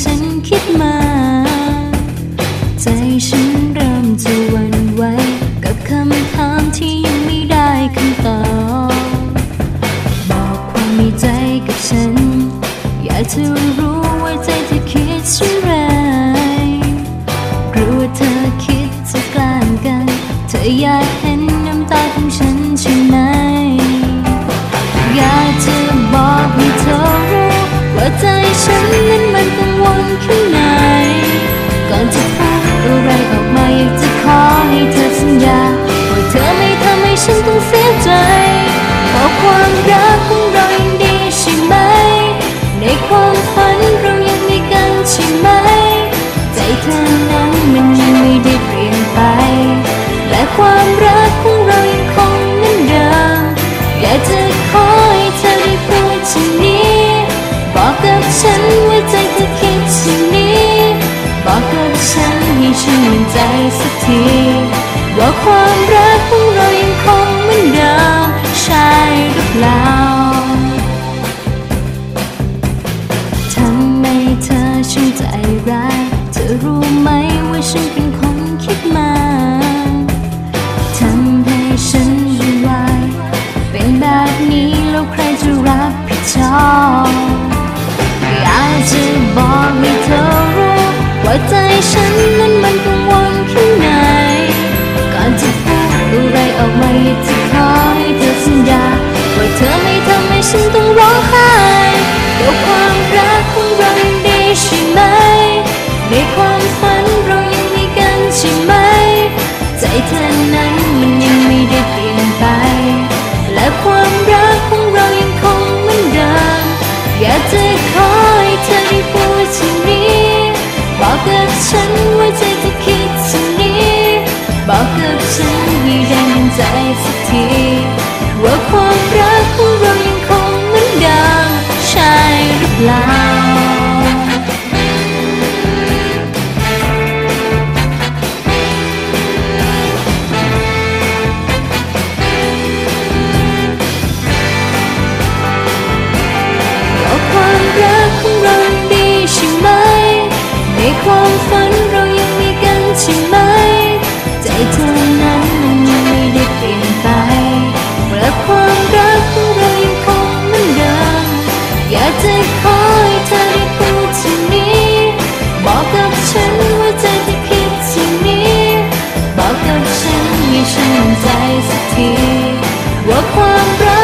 ฉันคิดมา ใจฉันเริ่มจะวันไหวกับคำถามที่ยังไม่ได้คำตอบ บอกความในใจกับฉัน อยากจะรู้ว่าใจเธอคิดเช่นไรกลัวเธอคิดจะกลางกัน เธออยากให้ ข้างใน ก่อนจะพูดอะไรออกมาอยากจะขอให้เธอสัญญาว่าเธอไม่ทำให้ฉันต้องเสียใจเพราะความรักของเรายังดีใช่ไหม ในความฝันเรายังมีกันใช่ไหม ใจเธอนั้นมันยังไม่ได้เปลี่ยนไป และความรักของเรายังคงเหมือนเดิมอยากจะขอให้เธอได้พูดเช่นนี้บอกกับฉันว่า ฉันมั่นใจสักที ว่าความรักของเรายังคงเหมือนเดิมใช่หรือเปล่าทำไมเธอช่างใจร้ายเธอรู้ไหมว่าฉันเป็นคนคิดมากทำให้ฉันวุ่นวายเป็นแบบนี้แล้วใครจะรับผิดชอบ ว่าใจฉันนั้นมันกังวลข้างในก่อนจะพูดอะไรออกมา ความฝันเรายังมีกันใช่ไหม ใจเธอนั้นมันยังไม่ได้เปลี่ยนไปและความรักของเรายังคงเหมือนเดิมอยากจะขอให้เธอได้พูดเช่นนี้ บอกกับฉันว่าใจเธอคิดเช่นนี้ บอกกับฉันให้ฉันใจสักที ว่าความรัก